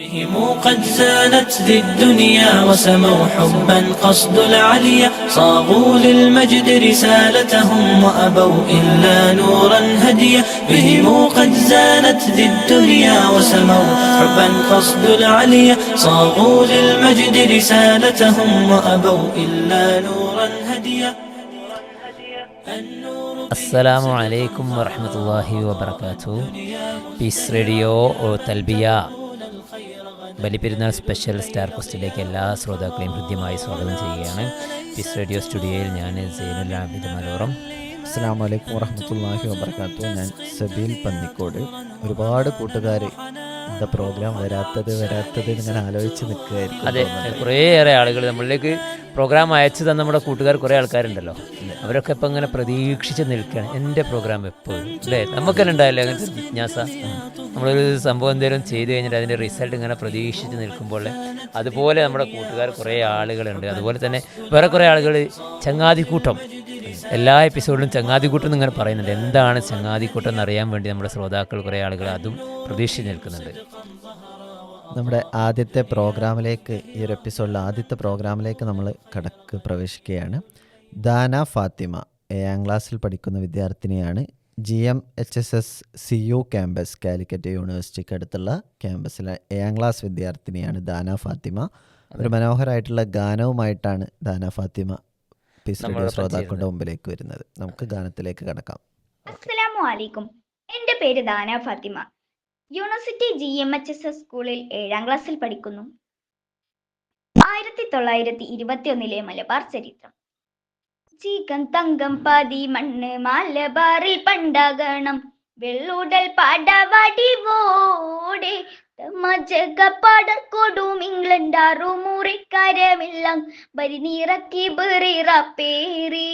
بهم قد زانت ذي الدنيا وسموا حبا قصد العليا صاغوا للمجد رسالتهم وأبوا إلا نورا هديا بهم قد زانت ذي الدنيا وسموا حبا قصد العليا صاغوا للمجد رسالتهم وأبوا إلا نورا هديا النور അസ്സലാമു അലൈക്കും വറഹമത്തല്ലാഹി വബർക്കാത്തു പീസ് റേഡിയോ ഓ തൽബിയ ബലിപ്പെരുന്നാൾ സ്പെഷ്യൽ സ്റ്റാർ പോസ്റ്റിലേക്ക് എല്ലാ ശ്രോതാക്കളെയും ഹൃദ്യമായി സ്വാഗതം ചെയ്യുകയാണ്. പിസ് റേഡിയോ സ്റ്റുഡിയോയിൽ ഞാൻ സൈനുൽ ആബിദ് മലോറം. അസ്സാം വലൈക്കും വറഹമത്തല്ലാഹി വാബർക്കാത്തു ഞാൻ സബീൽ പന്നിക്കോട്. ഒരുപാട് കൂട്ടുകാർ എന്താ പ്രോഗ്രാം വരാത്തത് വരാത്തത് ഇങ്ങനെ ആലോചിച്ച് നിൽക്കുകയായിരിക്കും അതെ. കുറേയേറെ ആളുകൾ നമ്മളിലേക്ക് പ്രോഗ്രാം അയച്ചു തന്ന നമ്മുടെ കൂട്ടുകാർ കുറേ ആൾക്കാരുണ്ടല്ലോ. അവരൊക്കെ ഇപ്പം ഇങ്ങനെ പ്രതീക്ഷിച്ച് നിൽക്കുകയാണ്. എന്റെ പ്രോഗ്രാം എപ്പോഴും അല്ലേ? നമുക്കെല്ലാം ഉണ്ടായില്ലേ അങ്ങനത്തെ ജിജ്ഞാസ? നമ്മളൊരു സംഭവം എന്തെങ്കിലും ചെയ്ത് കഴിഞ്ഞിട്ട് അതിന്റെ റിസൾട്ട് ഇങ്ങനെ പ്രതീക്ഷിച്ച് നിൽക്കുമ്പോൾ അതുപോലെ നമ്മുടെ കൂട്ടുകാർ കുറേ ആളുകളുണ്ട്. അതുപോലെ തന്നെ വേറെ കുറേ ആളുകൾ ചങ്ങാതിക്കൂട്ടം. എല്ലാ എപ്പിസോഡിലും ചങ്ങാതിക്കൂട്ടം ഇങ്ങനെ പറയുന്നുണ്ട്. എന്താണ് ചങ്ങാതിക്കൂട്ടം എന്നറിയാൻ വേണ്ടി നമ്മുടെ ശ്രോതാക്കൾ കുറേ ആളുകൾ അതും പ്രതീക്ഷിച്ച് നിൽക്കുന്നുണ്ട്. നമ്മുടെ ആദ്യത്തെ പ്രോഗ്രാമിലേക്ക് ഈ ഒരു എപ്പിസോഡിൽ ആദ്യത്തെ പ്രോഗ്രാമിലേക്ക് നമ്മൾ കടക്ക് പ്രവേശിക്കുകയാണ്. ദാന ഫാത്തിമ ഏഴാം ക്ലാസ്സിൽ പഠിക്കുന്ന വിദ്യാർത്ഥിനിയാണ്. G M H S S C U campus Calicut യൂണിവേഴ്സിറ്റിക്ക് അടുത്തുള്ള ക്യാമ്പസിലെ ഏഴാം ക്ലാസ് വിദ്യാർത്ഥിനിയാണ് ദാന ഫാത്തിമ. ഒരു മനോഹരമായിട്ടുള്ള ഗാനവുമായിട്ടാണ് ദാന ഫാത്തിമ ശ്രോതാക്കളുടെ മുമ്പിലേക്ക് വരുന്നത്. നമുക്ക് ഗാനത്തിലേക്ക് കടക്കാം. അസ്സലാമു അലൈക്കും എന്റെ പേര് Dana Fathima. University G M H S S സ്കൂളിൽ ഏഴാം ക്ലാസ്സിൽ പഠിക്കുന്നു. ആയിരത്തി തൊള്ളായിരത്തി ഇരുപത്തി ഒന്നിലെ മലബാർ ചരിത്രം. ചീകം തങ്കം പാതി മണ്ണ് മലബാറിൽ പണ്ടാകണം. വെള്ളൂടൽ പാടവടിവോടെ മജകപ്പാടർ കൊടും ഇംഗ്ലണ്ടാറു മുറിക്കരമില്ലാം ബരിനീറക്കി ബെറിറ പേരി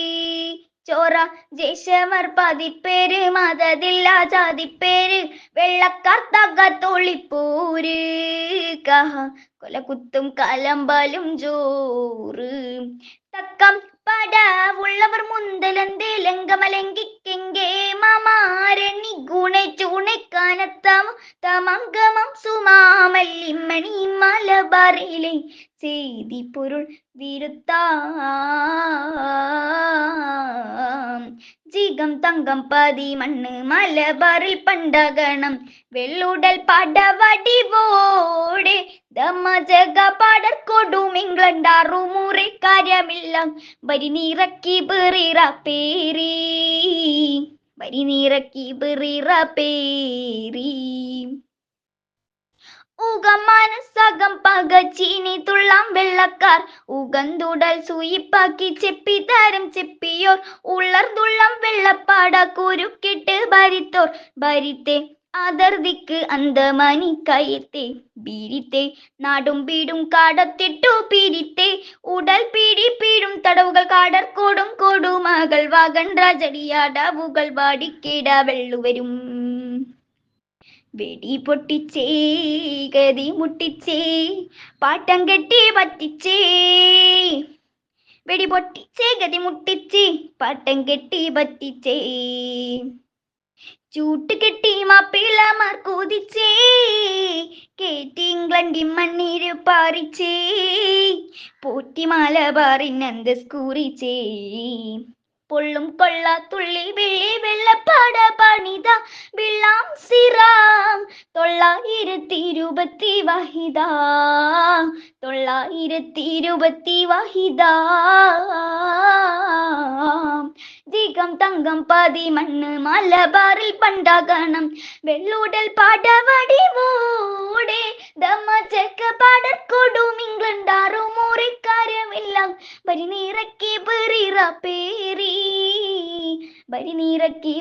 ചോറ ജയ്ശമർ പതിപ്പേര് മതതില്ല ജാതിപ്പേര് വെള്ളക്കാർ തകത്തൊളിപ്പൂര് കഹ കൊലകുത്തും കലമ്പലും ജോറ് തക്കം പടവുള്ളവർ മുന്തലന്തേ ലങ്കമലങ്കിക്കെങ്കേ മമാരണി ഗുണെ ചൂണക്കാനത്തമ തമംഗമം സുമാമല്ലിമണി മലബാറിലെ ചെയ്തി പൊരുൾ വിരുത്താം. ജിഗം തങ്കം പതി മണ്ണ് മലബാറിൽ പണ്ടകണം. വെള്ളുടൽ പടവടിവോടെ ദമജക പടർക്കൊടും കൊടും ഇംഗ്ലണ്ടാറു മുറി കാര്യമില്ല. വരിനീറക്കി ബെറിറ പേരി. വരിനീറക്കി ബെറിറ പേരി. ഊകമാനസകം പകച്ചീനി തുള്ളാം വെള്ളക്കാർ. ഉഗന്തുടൽ സൂയിപ്പാക്കി ചെപ്പി താരം ചെപ്പിയോർ. ഉള്ളർതുള്ളം വെള്ളപ്പാട ഭരിത്തോർ. ഭരിത്തെ അതർദിക്ക് അന്തമാനി കയത്തെ. ബീരിത്തെ നാടും പീടും കാടത്തിട്ടു പീരിത്തെ. ഉടൽ പീടി പീടും തടവുകൾ കാടർക്കോടും കൊടുമകൾ വാഗൺ രാജടിയാടവുകൾ വാടിക്കേട വെള്ളുവരും. വെടി പൊട്ടിച്ചേ ഗതി മുട്ടിച്ചേ പാട്ടം കെട്ടി പറ്റിച്ചേ. വെടി പൊട്ടിച്ചേ ഗതി മുട്ടിച്ചേ പാട്ടം കെട്ടി പറ്റിച്ചേ. ചൂട്ട് കെട്ടി മാപ്പിളമാർ കൂതിച്ചേ കേറ്റി ഇംഗ്ലണ്ടി മണ്ണീര് പാറിച്ചേ. പോറ്റി മലബാറിനന്ത് സ്കൂറിച്ചേ പൊള്ളും കൊള്ള തുള്ളി വെള്ളി വെള്ളപ്പാട പണിത വെള്ളാം സിറാം. തൊള്ളായിരത്തി ഇരുപത്തി വഹിത തൊള്ളായിരത്തി ഇരുപത്തി വഹിത. ദിഗം തങ്കം പതി മണ്ണ് മലബാറിൽ പണ്ടാകണം. വെള്ളൂടൽ പാടവടിവോടെ ദമചക്ക പാടർക്കൊടും. ഇംഗ്ലണ്ടാറു മുറിക്കാരമെല്ലാം. ബരിനീറക്കി ബെറിറ പേരി. ബരിനീറക്കി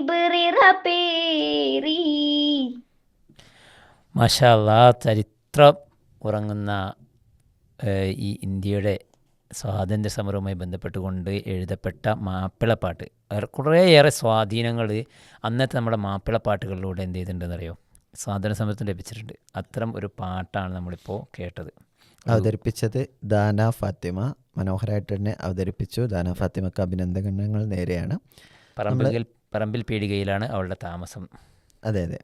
മഷാല്ലാ ചരിത്രം ഉറങ്ങുന്ന ഈ ഇന്ത്യയുടെ സ്വാതന്ത്ര്യ സമരവുമായി ബന്ധപ്പെട്ടുകൊണ്ട് എഴുതപ്പെട്ട മാപ്പിളപ്പാട്ട്. കുറേയേറെ സ്വാധീനങ്ങൾ അന്നത്തെ നമ്മുടെ മാപ്പിളപ്പാട്ടുകളിലൂടെ എന്ത് ചെയ്തിട്ടുണ്ടെന്നറിയോ? സ്വാതന്ത്ര്യ സമരത്തിന് ലഭിച്ചിട്ടുണ്ട്. അത്തരം ഒരു പാട്ടാണ് നമ്മളിപ്പോൾ കേട്ടത്. അവതരിപ്പിച്ചത് ദാന ഫാത്തിമ. മനോഹരമായിട്ട് തന്നെ അവതരിപ്പിച്ചു. ദാന ഫാത്തിമക്ക് അഭിനന്ദനങ്ങൾ നേരെയാണ്. പറമ്പിൽ പറമ്പിൽ പീടികയിലാണ് അവളുടെ താമസം. അതെ അതെ.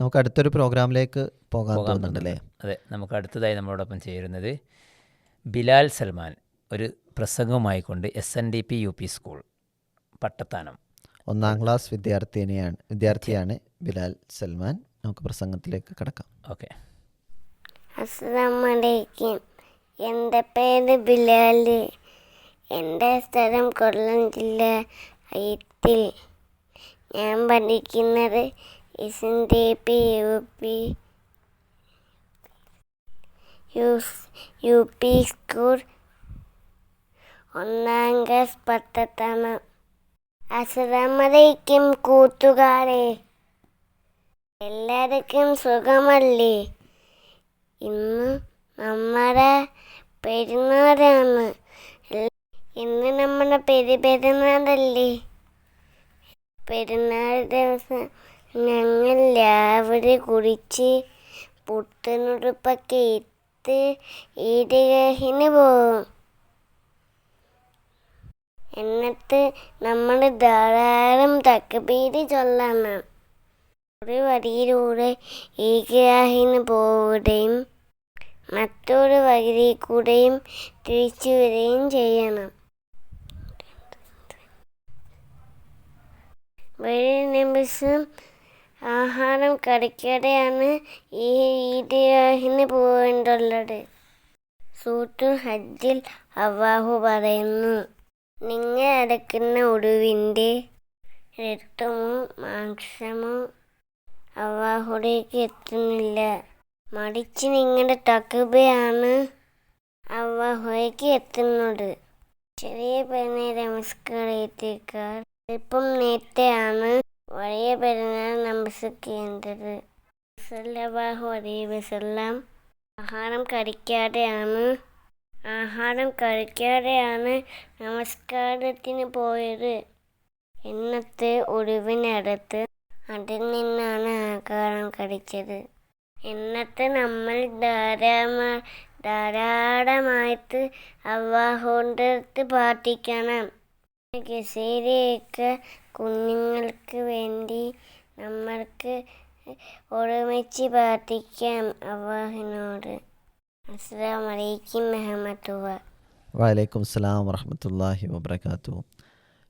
നമുക്ക് അടുത്തൊരു പ്രോഗ്രാമിലേക്ക് പോകാൻ തോന്നുന്നുണ്ടല്ലേ? അതെ നമുക്ക് അടുത്തതായി നമ്മളോടൊപ്പം ചേരുന്നത് ബിലാൽ സൽമാൻ ഒരു പ്രസംഗവുമായി കൊണ്ട് S N D P U P school Pattathanam. ഒന്നാം ക്ലാസ് വിദ്യാർത്ഥിനിയാണ് വിദ്യാർത്ഥിയാണ് ബിലാൽ സൽമാൻ. നമുക്ക് പ്രസംഗത്തിലേക്ക് കിടക്കാം. ഓക്കെ. അസ്സലാമലൈക്കും എന്റെ പേര് ബിലാൽ എന്റെ സ്ഥലം കൊല്ലം ജില്ല ഐത്തിൽ ഞാൻ പഠിക്കുന്നത് N D P U P U P school ഒന്നാം ക്ലാസ് പത്തത്തമം അസ്സലാമലൈക്കും കൂട്ടുകാരെ. എല്ലാവർക്കും സുഖമല്ലേ? ഇന്ന് നമ്മുടെ പെരുന്നാളാണ്. ഇന്ന് നമ്മുടെ പെരു പെരുന്നാളല്ലേ? പെരുന്നാൾ ദിവസം ഞങ്ങൾ രാവിലെ കുടിച്ച് പുത്തനുടുപ്പൊക്കെ ഇട്ട് ഈദ്ഗാഹിന് പോകും എന്നിട്ട് നമ്മൾ ധാരാളം തക്കപ്പേര് ചൊല്ലണം. ഒരു വരിയിലൂടെ ഈഗ്രാഹിന് പോവുകയും മറ്റൊരു വരിയിൽ കൂടെയും തിരിച്ചു വരികയും ചെയ്യണം. വഴി നിമിഷം ആഹാരം കടിക്കടെയാണ് ഈ ഈദ്ഗാഹിന് പോകേണ്ടുള്ളത് സൂത്തു ഹജ്ജിൽ അവാഹു പറയുന്നു നിങ്ങൾ അടക്കുന്ന ഒടുവിന്റെ രക്തമോ മാംസമോ അള്ളാഹുലേക്ക് എത്തുന്നില്ല. മടിച്ച് നിങ്ങളുടെ തക്കുബയാണ് അള്ളാഹുലേക്ക് എത്തുന്നത്. ചെറിയ പെരുന്നാൾ നമസ്കാരത്തേക്കാൾ അല്പം നേരത്തെയാണ് വലിയ പെരുന്നാൾ നമസ്കരിക്കേണ്ടത്. സല്ലാഹു അലൈ വസല്ലാം ആഹാരം കഴിക്കാതെയാണ് ആഹാരം കഴിക്കാതെയാണ് നമസ്കാരത്തിന് പോയത്. ഇന്നത്തെ ഒടുവിനടുത്ത് അതിൽ നിന്നാണ് ആഹാരം കടിച്ചത്. എന്നിട്ട് നമ്മൾ ധാരാള ധാരാളമായിട്ട് അള്ളാഹുവിന്റെ പ്രാർത്ഥിക്കണം. ഗസേരയൊക്കെ കുഞ്ഞുങ്ങൾക്ക് വേണ്ടി നമ്മൾക്ക് ഒരുമിച്ച് പ്രാർത്ഥിക്കാം അള്ളാഹിനോട് അസ്സാം വലൈക്കും വലൈക്കും സ്ലാം വറഹമത്തല്ലാഹി വബർക്കാത്തു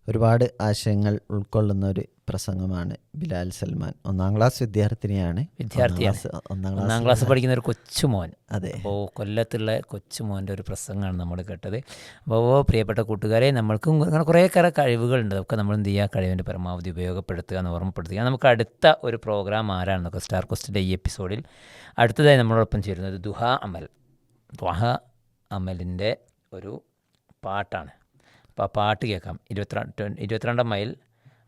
ഒരുപാട് ആശയങ്ങൾ ഉൾക്കൊള്ളുന്ന ഒരു പ്രസംഗമാണ് ബിലാൽ സൽമാൻ. ഒന്നാം ക്ലാസ് വിദ്യാർത്ഥിനിയാണ്. വിദ്യാർത്ഥിയാണ്. ഒന്നാം ക്ലാസ് പഠിക്കുന്ന ഒരു കൊച്ചുമോൻ. അതെ. അപ്പോൾ കൊല്ലത്തുള്ള കൊച്ചുമോന്റെ ഒരു പ്രസംഗമാണ് നമ്മൾ കേട്ടത്. അപ്പോൾ പ്രിയപ്പെട്ട കൂട്ടുകാരെ നമ്മൾക്കും അങ്ങനെ കുറേ കറ കഴിവുകളുണ്ട്. അതൊക്കെ നമ്മൾ എന്ത് ചെയ്യുക? കഴിവിന്റെ പരമാവധി ഉപയോഗപ്പെടുത്തുക എന്ന് ഓർമ്മപ്പെടുത്തുക. നമുക്ക് അടുത്ത ഒരു പ്രോഗ്രാം ആരാണെന്നൊക്കെ സ്റ്റാർ കോസ്റ്റിന്റെ ഈ എപ്പിസോഡിൽ അടുത്തതായി നമ്മളോടൊപ്പം ചേരുന്നത് ദുഹ അമൽ. ദുഹ അമലിന്റെ ഒരു പാട്ടാണ്. അപ്പോൾ ആ പാട്ട് കേൾക്കാം. ഇരുപത്തിരണ്ട് ഇരുപത്തിരണ്ടാം മൈൽ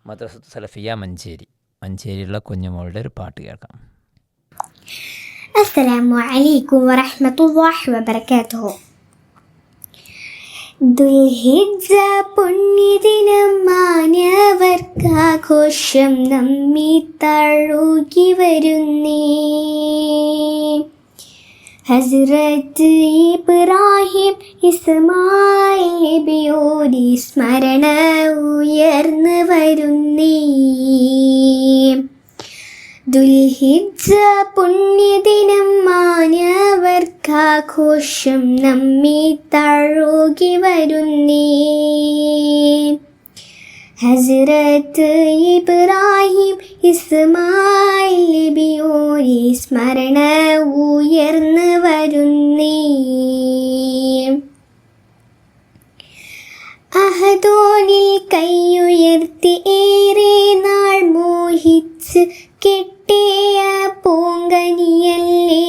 മദ്രസത്ത് സലഫിയ മഞ്ചേരി. മഞ്ചേരിയുള്ള കുഞ്ഞുമോളുടെ ഒരു പാട്ട് കേൾക്കാം. അസ്സലാമു അലൈക്കും വറഹ്മത്തുള്ളാഹി വബറകാതുഹു. ദുൽഹിജ്ജ പുണ്യദിനം മാനവർക്കാഘോഷം നമ്മി തഴുകി വരുന്നേ. ഹസ്രത്ത് ഇബ്രാഹിം ഇസ്മായിബിയോടി സ്മരണ ഉയർന്നു വരുന്നേ. ദുൽഹിജ പുണ്യദിനം മാനവർക്കാഘോഷം നമ്മെ തഴുകി വരുന്നേ. ഹസ്രത്ത് ഇബ്രാഹിം ഇസ്മായിൽ നബിയോരെ സ്മരണ ഉയർന്നു വരുന്നേ. അഹദോനിൽ കൈയുയർത്തി ഏറെ നാൾ മോഹിച്ച് കെട്ടിയ പൂങ്കനിയല്ലേ.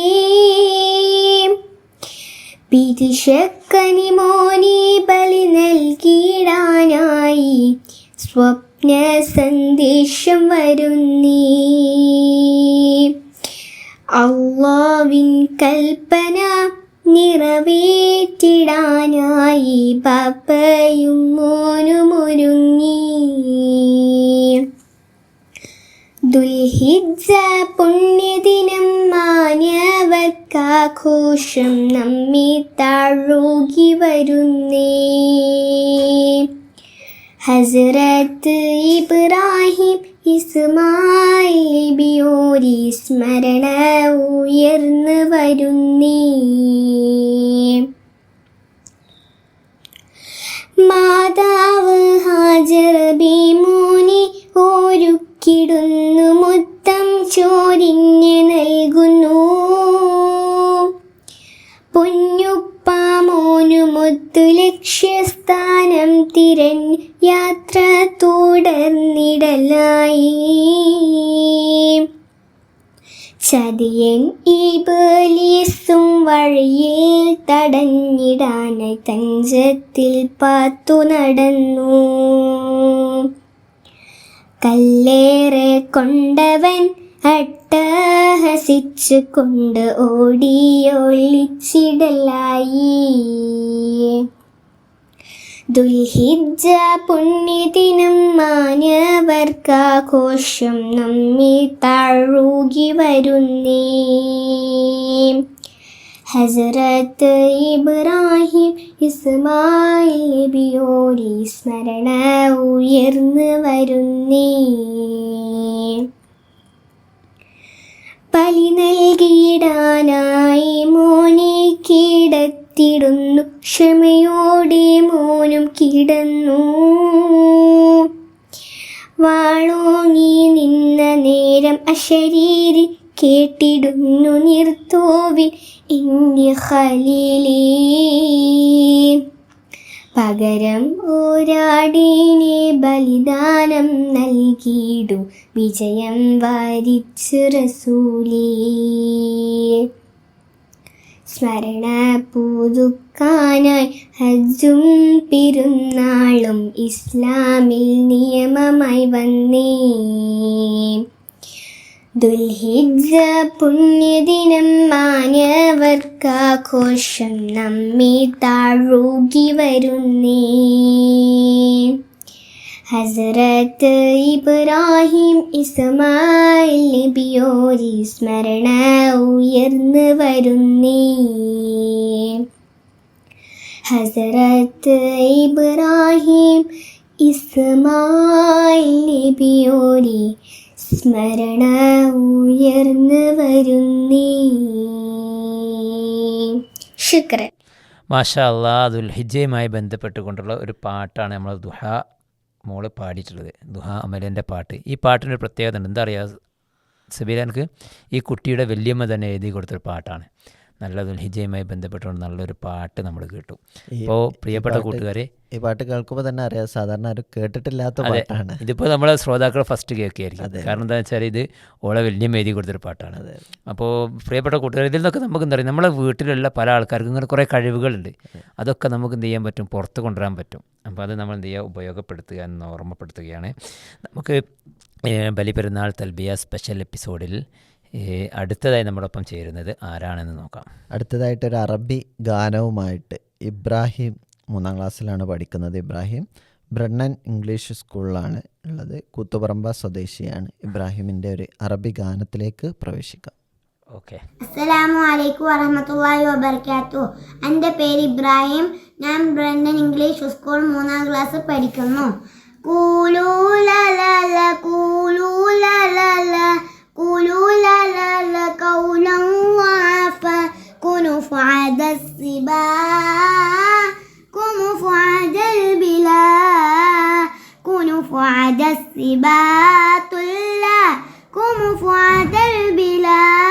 പിരിശക്കനി മോനെ ബലി നൽകിയിടാനായി സ്വപ്ന സന്ദേശം വരുന്നീ കൽപ്പന നിറവേറ്റിടാനായി പപ്പയും മോനുമൊരുങ്ങി ദുൽഹിജ പുണ്യദിനം മാനവർക്കാഘോഷം നമ്മെ താഴോകി വരുന്നേ. ഹസ്രത്ത് ഇബ്രാഹിം ഇസ്മായിൽ ബിയോരി സ്മരണ ഉയർന്നു വരുന്നേ. മാതാവ് ഹാജർ ബീമോനെ ഒരുക്കിടുന്നു മുത്തം ചോരിഞ്ഞ് നൽകുന്നു. പൊന്നുപ്പാമോനുമൊത്തു ലക്ഷ്യസ്ഥാനം തിരഞ്ഞ് യാത്ര തുടർന്നിടലായി. ചതിയൻ ഈ പോലീസും വഴിയിൽ തടഞ്ഞിടാനായി തഞ്ചത്തിൽ പാത്തു നടന്നു. കല്ലേറെ കൊണ്ടവൻ അട്ടഹസിച്ചു കൊണ്ട് ഓടിയൊളിച്ചിടലായി. ദുൽഹിജ പുണ്യദിനം മാനവർക്കാഘോഷം നമ്മെ താഴുകി വരുന്നേ. ഹസരത്ത് ഇബ്രാഹിം ഇസ്മായിൽ സ്മരണ ഉയർന്നു വരുന്നേ. ബലി നൽകിയിടാനായി മോനെ കിടത്തിടുന്നു. ക്ഷമയോടെ മോനും കിടന്നു. വാളോങ്ങി നിന്ന നേരം അശരീരി കേട്ടിടുന്നു നിർത്തോവിൽ ഇന്ത്യ ഖലീലേ. പകരം ഒരാടിനെ ബലിദാനം നൽകിയിടു. വിജയം വരിച്ചു റസൂലേ. സ്മരണ പുതുക്കാനായി ഹജ്ജും പെരുന്നാളും ഇസ്ലാമിൽ നിയമമായി വന്നേ. ദുൽഹിജ പുണ്യദിനം മാനവർക്കാഘോഷം നമ്മെ താഴൂകി വരുന്നേ. ഹസരത്ത് ഇബ്രാഹിം ഇസ്മായിൽ നബിയോരി സ്മരണ ഉയർന്നു വരുന്നേ. ഹസരത്ത് ഇബ്രാഹിം ഇസ്മായിൽ നബിയോരി സ്മരണ ഉയർന്നു വരുന്നീ. ശുക്രൻ. മാഷാ അള്ളാ ദുൽഹിജയുമായി ബന്ധപ്പെട്ടുകൊണ്ടുള്ള ഒരു പാട്ടാണ് നമ്മൾ ദുഹ മോൾ പാടിയിട്ടുള്ളത്. ദുഹ അമലിന്റെ പാട്ട്. ഈ പാട്ടിനൊരു പ്രത്യേകത ഉണ്ട്. എന്താ അറിയാം സബീല എനിക്ക് ഈ കുട്ടിയുടെ വല്യമ്മ തന്നെ എഴുതി കൊടുത്തൊരു പാട്ടാണ്. നല്ല ദുൽഹിജയുമായി ബന്ധപ്പെട്ടുകൊണ്ട് നല്ലൊരു പാട്ട് നമ്മൾ കേട്ടു. ഇപ്പോൾ അപ്പോൾ പ്രിയപ്പെട്ട പാട്ട് കൂട്ടുകാരെ ഈ പാട്ട് കേൾക്കുമ്പോൾ തന്നെ അറിയാം സാധാരണ ആരും കേട്ടിട്ടില്ലാത്ത പാട്ടാണ്. ഇതിപ്പോൾ നമ്മളെ ശ്രോതാക്കൾ ഫസ്റ്റ് കേൾക്കുകയായിരിക്കും അതെ. കാരണം എന്താ വെച്ചാൽ ഇത് ഓളെ വലിയ എഴുതി കൊടുത്തൊരു പാട്ടാണ്. അപ്പോൾ പ്രിയപ്പെട്ട കൂട്ടുകാർ ഇതിൽ നിന്നൊക്കെ നമുക്ക് എന്താ പറയുക നമ്മളെ വീട്ടിലുള്ള പല ആൾക്കാർക്കും ഇങ്ങനെ കുറേ കഴിവുകളുണ്ട്. അതൊക്കെ നമുക്ക് എന്ത് ചെയ്യാൻ പറ്റും? പുറത്ത് കൊണ്ടുവരാൻ പറ്റും. അപ്പോൾ അത് നമ്മൾ എന്ത് ചെയ്യുക ഉപയോഗപ്പെടുത്തുക എന്ന് ഓർമ്മപ്പെടുത്തുകയാണ്. നമുക്ക് ബലിപെരുന്നാൾ തൽബിയ സ്പെഷ്യൽ എപ്പിസോഡിൽ അടുത്തതായി നമ്മളൊപ്പം ചേരുന്നത് ആരാണെന്ന് നോക്കാം. അടുത്തതായിട്ട് ഒരു അറബി ഗാനവുമായിട്ട് ഇബ്രാഹിം മൂന്നാം ക്ലാസ്സിലാണ് പഠിക്കുന്നത് ഇബ്രാഹിം. ബ്രണ്ണൻ ഇംഗ്ലീഷ് സ്കൂളിലാണ് ഉള്ളത്. കൂത്തുപറമ്പ സ്വദേശിയാണ് ഇബ്രാഹിമിന്റെ ഒരു അറബി ഗാനത്തിലേക്ക് പ്രവേശിക്കാം. ഓക്കെ. അസ്സലാമു അലൈക്കും വറഹമത്തല്ലാഹി വബർക്കാത്തു എന്റെ പേര് ഇബ്രാഹിം. ഞാൻ ബ്രണ്ടൻ ഇംഗ്ലീഷ് സ്കൂൾ മൂന്നാം ക്ലാസ് പഠിക്കുന്നു. കൂലൂ ലലല, قولوا لا لا لا قولا وعفا. كونوا فعاد السباع كونوا فعاد البلا. كونوا فعاد السباع كونوا فعاد البلاد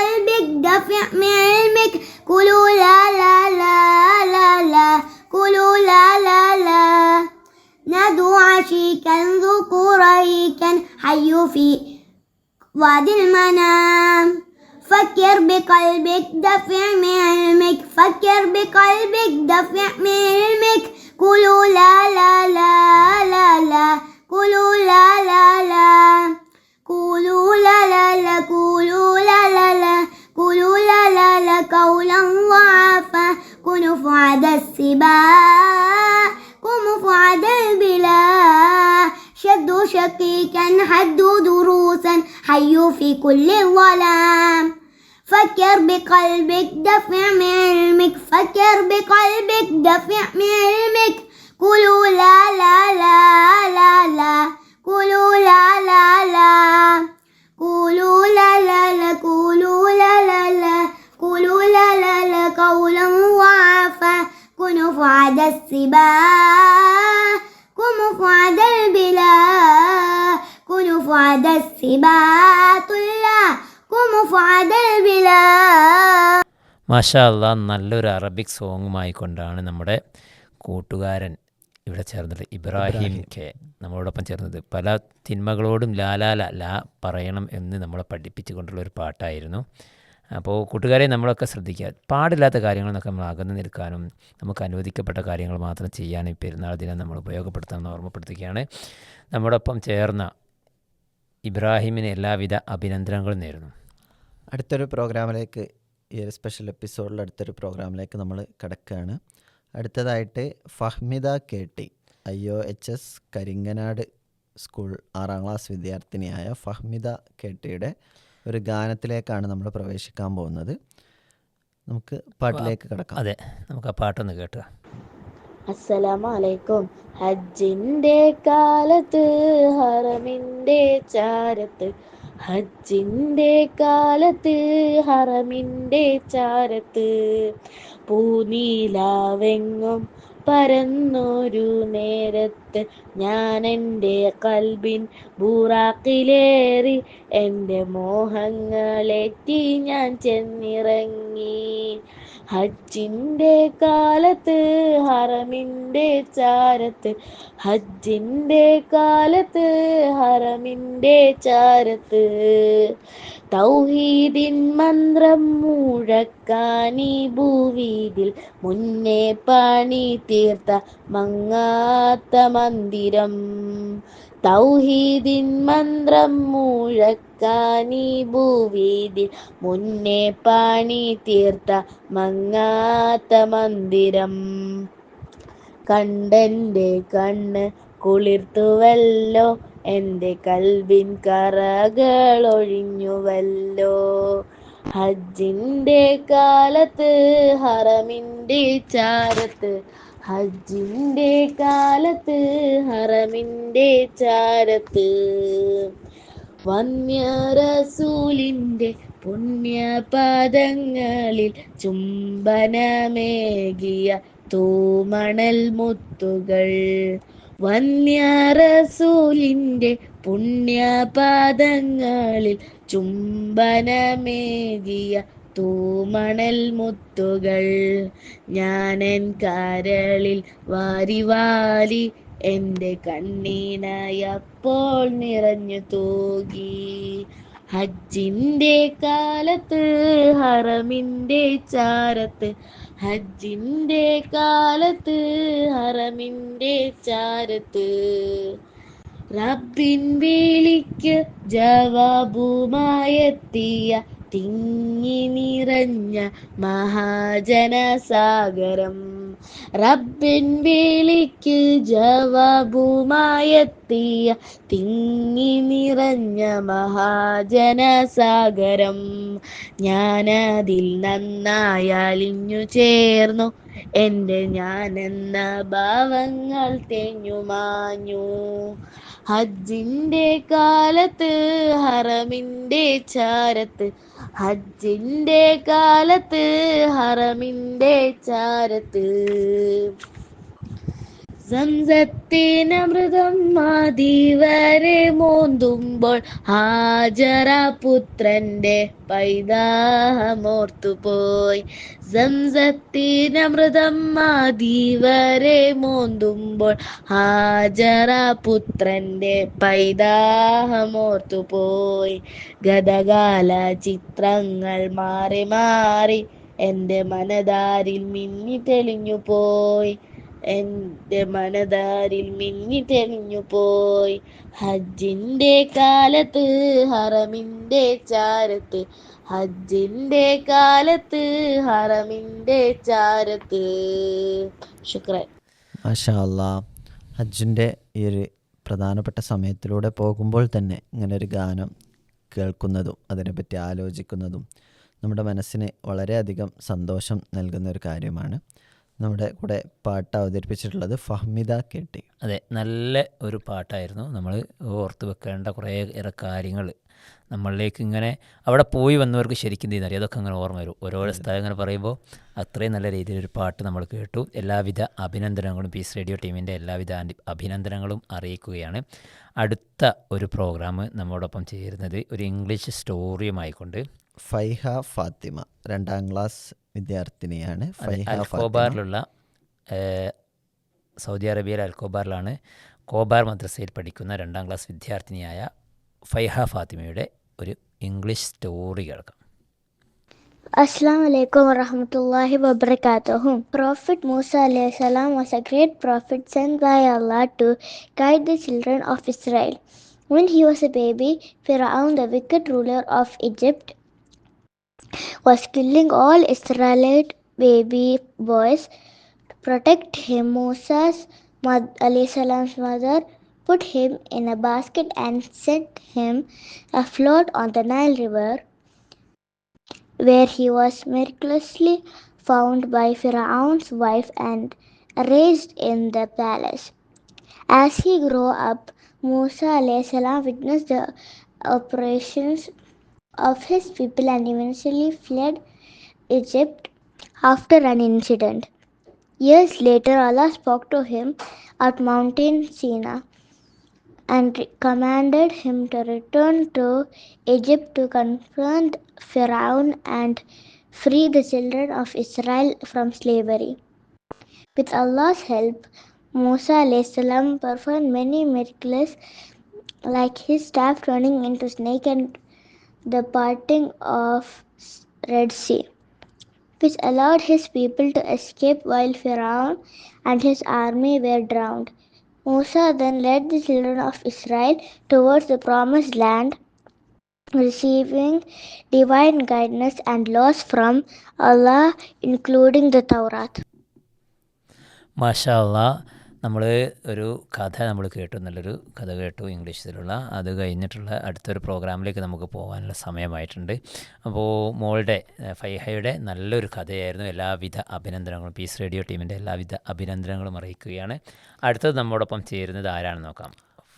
فكر بقلبك دفع من علمك. قولوا لا لا لا لا لا. قولوا لا لا لا. نادوا عشيكا ذكوا رهيكا حيوا في وادي المنام. فكر بقلبك دفع من علمك. فكر بقلبك دفع من علمك. قولوا لا لا لا لا لا. قولوا لا لا لا. قولوا لا لا لا قولوا لا لا لا قولوا لا لا لا قولا ضعفا كونوا فعد السباع قوموا فعد البلا شدوا شقيقا حدوا دروسا حيوا في كل الظلام فكر بقلبك دفع من علمك. فكر بقلبك دفع من علمك. قولوا لا لا മാഷാ അല്ലാ നല്ലൊരു അറബിക് സോങ്ങുമായി കൊണ്ടാണ് നമ്മുടെ കൂട്ടുകാരൻ ഇവിടെ ചേർന്നത് ഇബ്രാഹിം കെ. നമ്മളോടൊപ്പം ചേർന്നത്. പല തിന്മകളോടും ലാലാല ലാ പറയണം എന്ന് നമ്മളെ പഠിപ്പിച്ചുകൊണ്ടുള്ള ഒരു പാട്ടായിരുന്നു. അപ്പോൾ കൂട്ടുകാരെ നമ്മളൊക്കെ ശ്രദ്ധിക്കുക. പാടില്ലാത്ത കാര്യങ്ങൾ നമ്മൾ അകന്നു നിൽക്കാനും നമുക്ക് അനുവദിക്കപ്പെട്ട കാര്യങ്ങൾ മാത്രം ചെയ്യാനും പെരുന്നാൾ ദിനം നമ്മൾ ഉപയോഗപ്പെടുത്താമെന്ന് ഓർമ്മപ്പെടുത്തുകയാണ്. നമ്മോടൊപ്പം ചേർന്ന ഇബ്രാഹിമിന് എല്ലാവിധ അഭിനന്ദനങ്ങളും നേരുന്നു. അടുത്തൊരു പ്രോഗ്രാമിലേക്ക് ഈ ഒരു സ്പെഷ്യൽ എപ്പിസോഡിൽ അടുത്തൊരു പ്രോഗ്രാമിലേക്ക് നമ്മൾ കിടക്കുകയാണ് അടുത്തതായിട്ട് Fahmida K T I O H S Karinganad school ആറാം ക്ലാസ് വിദ്യാർത്ഥിനിയായ ഫഹ്മിദ കെ ടിയുടെ ഒരു ഗാനത്തിലേക്കാണ് നമ്മൾ പ്രവേശിക്കാൻ പോകുന്നത്. നമുക്ക് പാട്ടിലേക്ക് കിടക്കാം. അതെ നമുക്ക് ആ പാട്ടൊന്ന് കേട്ടുക. അസ്സലാമലൈക്കും. ഹജ്ജിന്റെ കാലത്ത് ഹറമിന്റെ ചാരത്ത് ഹജ്ജിന്റെ കാലത്ത് ഹറമിന്റെ ചാരത്ത് പൂനീലാവെങ്ങും പരന്നൊരു നേരത്ത് ഞാൻ എന്റെ കൽബിൻ ബൂറാക്കിലേറി എന്റെ മോഹങ്ങളേറ്റി ഞാൻ ചെന്നിറങ്ങി. ഹജ്ജിന്റെ കാലത്ത് ഹറമിന്റെ ചാരത്ത്. ഹജ്ജിന്റെ കാലത്ത് ഹറമിന്റെ ചാരത്ത്. തൗഹീദിൻ മന്ത്രം മുഴക്കാനി ഭൂവീതിൽ. മുന്നേ പണി തീർത്ത മങ്ങാത്ത മന്ദിരം. തൗഹീദിൻ മന്ത്രം മുഴക്കാനി ഭൂവീതിൽ മുന്നേ പാണി തീർത്ത മങ്ങാത്ത മന്ദിരം. കണ്ടെന്റെ കണ്ണ് കുളിർത്തുവല്ലോ എന്റെ കൽവിൻ കറകളൊഴിഞ്ഞുവല്ലോ ഹജ്ജിന്റെ കാലത്ത് ഹറമിന്റെ ചാരത്ത് ഹജ്ജിന്റെ കാലത്ത് ഹറമിന്റെ ചാരത്ത്. വന്യ റസൂലിന്റെ പുണ്യപദങ്ങളിൽ ചുംബനമേകിയ തൂമണൽ മുത്തുകൾ. വന്യ റസൂലിന്റെ പുണ്യപാദങ്ങളിൽ ചുംബനമേകിയ തൂമണൽ മുത്തുകൾ. ഞാനൻ കരളിൽ വാരി വാരി എന്റെ കണ്ണീനായപ്പോൾ നിറഞ്ഞു തൂകി. ഹജ്ജിന്റെ കാലത്ത് ഹറമിന്റെ ചാരത്ത് ഹജ്ജിന്റെ കാലത്ത് ഹറമിന്റെ ചാരത്ത്. റബ്ബിൻ വിളിക്ക് ജവാബുമായെത്തിയ തിങ്ങി നിറഞ്ഞ മഹാജനസാഗരം. റബ്ബിൻ വിളിക്ക് ജവാബുമായെത്തിയ തിങ്ങി നിറഞ്ഞ മഹാജനസാഗരം. ഞാനതിൽ നന്നായി അലിഞ്ഞു ചേർന്നു. എന്റെ ഞാനെന്ന ഭാവങ്ങൾ തെഞ്ഞുമാഞ്ഞു ഹജ്ജിന്റെ കാലത്ത് ഹറമിന്റെ ചാരത്ത് ഹജ്ജിന്റെ കാലത്ത് ഹറമിന്റെ ചാരത്ത് സംസത്തിനമൃതം മാതിവരെ മോന്തുമ്പോൾ ഹാജറ പുത്രന്റെ പൈതാഹമോർത്തുപോയി സംസത്തിനമൃതം മാതിവരെ മോന്തുമ്പോൾ ഹാജറ പുത്രന്റെ പൈതാഹമോർത്തുപോയി ഗതകാല ചിത്രങ്ങൾ മാറി മാറി എന്റെ മനതാരിൽ മിന്നി തെളിഞ്ഞു പോയി. എന്റെ മനതാരിൽ മിന്നി തെളിഞ്ഞു പോയി ഹജ്ജിന്റെ കാലത്ത് ഹറമിന്റെ ചാരത്ത് ഹജ്ജിന്റെ കാലത്ത് ഹറമിന്റെ ചാരത്ത്. ശുക്രൻ. മാഷാ അല്ലാ ഹജ്ജിന്റെ ഈ ഒരു പ്രധാനപ്പെട്ട സമയത്തിലൂടെ പോകുമ്പോൾ തന്നെ ഇങ്ങനെ ഒരു ഗാനം കേൾക്കുന്നതും അതിനെപ്പറ്റി ആലോചിക്കുന്നതും നമ്മുടെ മനസ്സിന് വളരെയധികം സന്തോഷം നൽകുന്ന ഒരു കാര്യമാണ്. നമ്മുടെ കൂടെ പാട്ട് അവതരിപ്പിച്ചിട്ടുള്ളത് ഫഹ്മിദ കെട്ടി. അതെ നല്ല ഒരു പാട്ടായിരുന്നു. നമ്മൾ ഓർത്ത് വെക്കേണ്ട കുറേ ഏറെ കാര്യങ്ങൾ നമ്മളിലേക്ക് ഇങ്ങനെ അവിടെ പോയി വന്നവർക്ക് ശരിക്കും അറിയാം അതൊക്കെ അങ്ങനെ ഓർമ്മ വരും. ഓരോരോ സ്ഥലം ഇങ്ങനെ പറയുമ്പോൾ അത്രയും നല്ല രീതിയിലൊരു പാട്ട് നമ്മൾ കേട്ടു. എല്ലാവിധ അഭിനന്ദനങ്ങളും പീസ് റേഡിയോ ടീമിന്റെ എല്ലാവിധ അഭിനന്ദനങ്ങളും അറിയിക്കുകയാണ്. അടുത്ത ഒരു പ്രോഗ്രാം നമ്മോടൊപ്പം ചേരുന്നത് ഒരു ഇംഗ്ലീഷ് സ്റ്റോറിയുമായിക്കൊണ്ട് ഫൈഹ ഫാത്തിമ രണ്ടാം ക്ലാസ് വിദ്യാർത്ഥിനിയാണ് അൽക്കോബാറിലുള്ള സൗദി അറേബ്യയിലെ അൽക്കോബാറിലാണ് കോബാർ മദ്രസയിൽ പഠിക്കുന്ന രണ്ടാം ക്ലാസ് വിദ്യാർത്ഥിനിയായ ഫൈഹ ഫാത്തിമയുടെ ഒരു ഇംഗ്ലീഷ് സ്റ്റോറി കേൾക്കാം. അസ്സാം വലൈക്കും വാഹമത്തല്ലാഹി വാബർക്കാത്തഹും പ്രോഫിറ്റ് മൂസ അലൈഹിസ്സലാം was a great prophet sent by Allah to guide the children of Israel when he was a baby Firaun the wicked ruler of Egypt was killing all Israelite baby boys. To protect him, alayhi salam's mother put him in a basket and sent him afloat on the Nile River where he was miraculously found by Pharaoh's wife and raised in the palace. As he grew up, Musa witnessed the operations of his people and eventually fled Egypt after an incident. Years later, Allah spoke to him at Mountain Sinai and commanded him to return to Egypt to confront Pharaoh and free the children of Israel from slavery. With Allah's help, Musa salam performed many miracles like his staff turning into snake and the parting of Red Sea, which allowed his people to escape while Pharaoh and his army were drowned. Musa then led the children of Israel towards the promised land, receiving divine guidance and laws from Allah, including the Torah. MashaAllah. നമ്മൾ ഒരു കഥ നമ്മൾ കേട്ടു നല്ലൊരു കഥ കേട്ടു ഇംഗ്ലീഷിലുള്ള. അത് കഴിഞ്ഞിട്ടുള്ള അടുത്തൊരു പ്രോഗ്രാമിലേക്ക് നമുക്ക് പോകാനുള്ള സമയമായിട്ടുണ്ട്. അപ്പോൾ മോളുടെ ഫൈഹയുടെ നല്ലൊരു കഥയായിരുന്നു എല്ലാവിധ അഭിനന്ദനങ്ങളും. പീസ് റേഡിയോ ടീമിന്റെ എല്ലാവിധ അഭിനന്ദനങ്ങളും അറിയിക്കുകയാണ്. അടുത്തത് നമ്മോടൊപ്പം ചേരുന്നത് ആരാണെന്ന് നോക്കാം.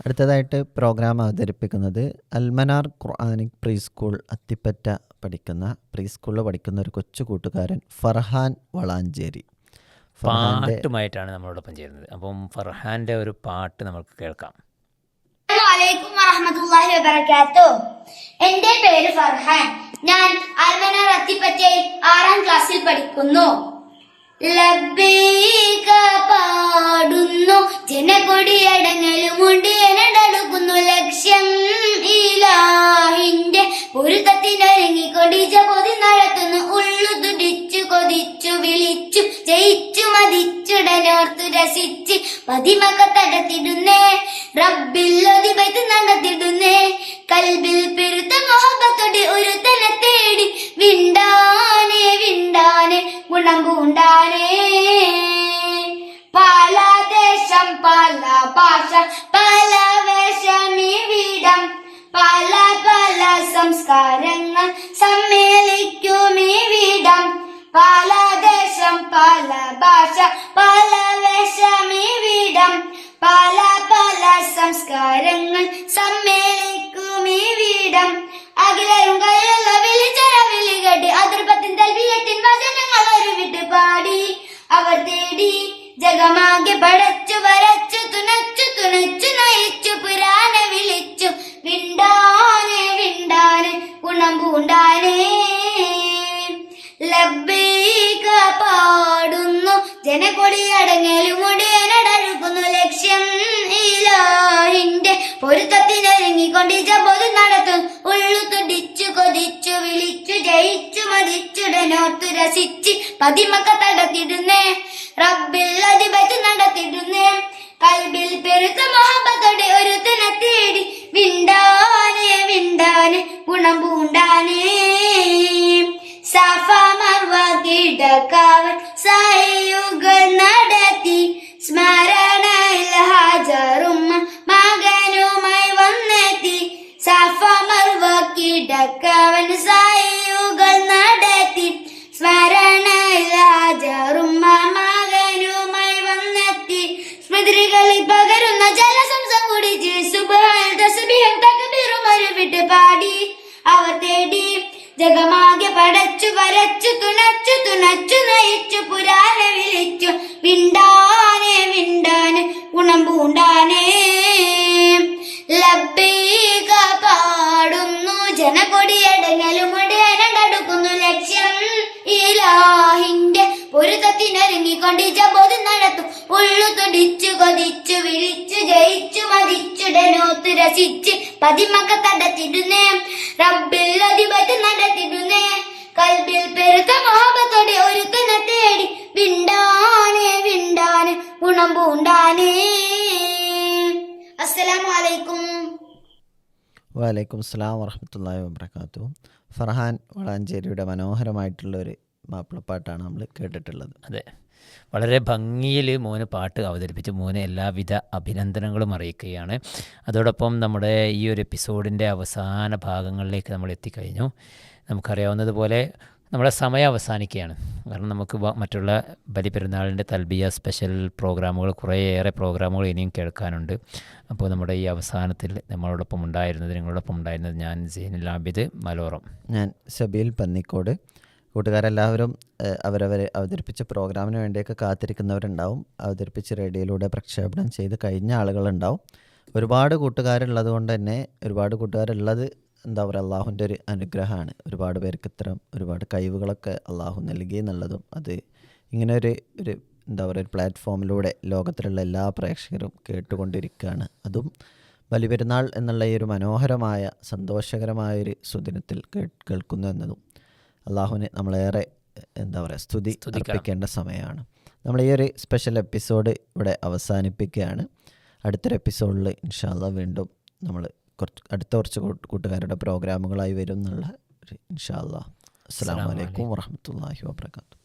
അടുത്തതായിട്ട് പ്രോഗ്രാം അവതരിപ്പിക്കുന്നത് Almanar Quranic pre school Athippatta പഠിക്കുന്ന പ്രീ സ്കൂളിൽ പഠിക്കുന്ന ഒരു കൊച്ചു കൂട്ടുകാരൻ ഫർഹാൻ വളാഞ്ചേരി. പാട്ടുമായിട്ടാണ് നമ്മളോടൊപ്പം ചേരുന്നത്. അപ്പം ഫർഹാന്റെ ഒരു പാട്ട് നമുക്ക് കേൾക്കാം. അലൈക്കും വറഹമത്തുള്ളാഹി വബറകാത്തു. എന്റെ പേര് ഫർഹാൻ. ഞാൻ അൽമന റത്തിപ്പറ്റയിൽ ആറാം ക്ലാസ്സിൽ പഠിക്കുന്നു. ലബ്ബീക പാടുന്നു. ജനകൊടിയടങ്ങലും എനടടുക്കുന്നു. ലക്ഷ്യം ഇലാഹിന്റെ പൊരുത്തത്തിനൊരുങ്ങിക്കൊടിച്ച കൊതി നടത്തുന്നു. ഉള്ളു തുടിച്ചു കൊതിച്ചു വിളിച്ചു ജയിച്ചു മതിച്ചുടനോർത്തു രസിച്ച് പതിമക തടത്തിടുന്നേ റബ്ബിൽ ഒതിപൈത്ത് നടത്തിടുന്നേ കൽബിൽ പെരുത്ത മൊഹബത്തോടെ ഒരു തന തേടി വിണ്ടാനെ വിണ്ടാനെ ഗുണം പൂണ്ടാനേ. പാലാദേശം പാല ഭാഷ പല വീടം. പല പല സംസ്കാരങ്ങൾ സമ്മേളിക്കുമിവിടം പല ദേശം പല ഭാഷ പല വേഷമിവിടം പല കിടക്കാവൻ സഹയുഗ നടത്തി. സ്മരണയിൽ ഹാജറും മകനുമായി വന്നെത്തി. സഫ മർവ കിടക്കവൻ സായുകൾ നടത്തി. സ്മരണയിൽ ഹാജറും മകനുമായി വന്നെത്തി. സ്മൃതികളിൽ പകരുന്ന ജലസംസം കുടിച്ച് സുബഹാൻ തസ്ബീഹും തക്ബീറും ഒരു വിട്ട് പാടി. അവർ തേടി ജഗമാകെ പടച്ചു വരച്ചു തുണച്ചു തുണച്ചു നയിച്ചു പുരാനെ വിളിച്ചു. വിണ്ടാനെ വിണ്ടാനെ ഗുണം പൂണ്ടാനേ. ലബ്ബീക പാടുന്നു ജനകൊടിയടങ്ങലുമുടനടുക്കുന്നു ലക്ഷ്യം ഇലാഹിന്റെ പൊരുത്തത്തിനൊരുങ്ങിക്കൊണ്ട് ജബോധ് നടത്തും. ഉള്ളു തുടിച്ചു കൊതിച്ചു വിളിച്ചു ജയിച്ചു മതിച്ചുടനോത്ത് രസിച്ച് പതിമക്ക തടത്തിടുന്നേ റബ്ബിൽ അധിപതി നടത്തിടുന്നേ. കൽബിൽ പെരുത്ത മോഹത്തോടെ ഒരുക്കുന്ന തേടി വിണ്ടാനെ വിണ്ടാനെ ഗുണം പൂണ്ടാനേ. അസ്സലാമു അലൈക്കും. വലൈക്കും സ്ലാം വറഹമത്തല്ലാ വബർക്കാത്തു ഫർഹാൻ വളാഞ്ചേരിയുടെ മനോഹരമായിട്ടുള്ള ഒരു മാപ്പിളപ്പാട്ടാണ് നമ്മൾ കേട്ടിട്ടുള്ളത്. അതെ. വളരെ ഭംഗിയിൽ മോന് പാട്ട് അവതരിപ്പിച്ച് മോന് എല്ലാവിധ അഭിനന്ദനങ്ങളും അറിയിക്കുകയാണ്. അതോടൊപ്പം നമ്മുടെ ഈ ഒരു എപ്പിസോഡിന്റെ അവസാന ഭാഗങ്ങളിലേക്ക് നമ്മൾ എത്തിക്കഴിഞ്ഞു നമുക്കറിയാവുന്നതുപോലെ നമ്മുടെ സമയം അവസാനിക്കുകയാണ്. കാരണം നമുക്ക് മറ്റുള്ള ബലിപെരുന്നാളിന്റെ തൽബിയ സ്പെഷ്യൽ പ്രോഗ്രാമുകൾ കുറേയേറെ പ്രോഗ്രാമുകൾ ഇനിയും കേൾക്കാനുണ്ട്. അപ്പോൾ നമ്മുടെ ഈ അവസാനത്തിൽ നമ്മളോടൊപ്പം ഉണ്ടായിരുന്നത് നിങ്ങളോടൊപ്പം ഉണ്ടായിരുന്നത് ഞാൻ സീനിൽ ആബിദ് മലോറം. ഞാൻ ഷബീൽ പന്നിക്കോട്. കൂട്ടുകാരെല്ലാവരും അവരവർ അവതരിപ്പിച്ച പ്രോഗ്രാമിന് വേണ്ടിയൊക്കെ കാത്തിരിക്കുന്നവരുണ്ടാവും. അവതരിപ്പിച്ച് റേഡിയോയിലൂടെ പ്രക്ഷേപണം ചെയ്ത് കഴിഞ്ഞ ആളുകളുണ്ടാവും. ഒരുപാട് കൂട്ടുകാരുള്ളത് കൊണ്ട് തന്നെ ഒരുപാട് കൂട്ടുകാരുള്ളത് എന്താ പറയുക അള്ളാഹുവിന്റെ ഒരു അനുഗ്രഹമാണ്. ഒരുപാട് പേർക്ക് ഇത്തരം ഒരുപാട് കഴിവുകളൊക്കെ അള്ളാഹു നൽകി എന്നുള്ളതും അത് ഇങ്ങനെ ഒരു ഒരു എന്താ പറയുക ഒരു പ്ലാറ്റ്ഫോമിലൂടെ ലോകത്തിലുള്ള എല്ലാ പ്രേക്ഷകരും കേട്ടുകൊണ്ടിരിക്കുകയാണ്. അതും ബലിപെരുന്നാൾ എന്നുള്ള ഈ ഒരു മനോഹരമായ സന്തോഷകരമായ ഒരു സുദിനത്തിൽ കേൾക്കുന്നു എന്നതും അള്ളാഹുവിന് നമ്മളേറെ എന്താ പറയുക സ്തുതി സ്തുതിക്കേണ്ട അർപ്പിക്കേണ്ട സമയമാണ്. നമ്മൾ ഈ ഒരു സ്പെഷ്യൽ എപ്പിസോഡ് ഇവിടെ അവസാനിപ്പിക്കുകയാണ്. അടുത്തൊരു എപ്പിസോഡിൽ ഇൻഷാല്ല വീണ്ടും നമ്മൾ കുറച്ച് അടുത്ത കുറച്ച് കൂട്ടുകാരുടെ പ്രോഗ്രാമുകളായി വരും എന്നുള്ള ഇൻഷാല്ല അസ്സാം വലൈക്കും വാഹമത്തല്ലാഹി വാബർക്കാത്തു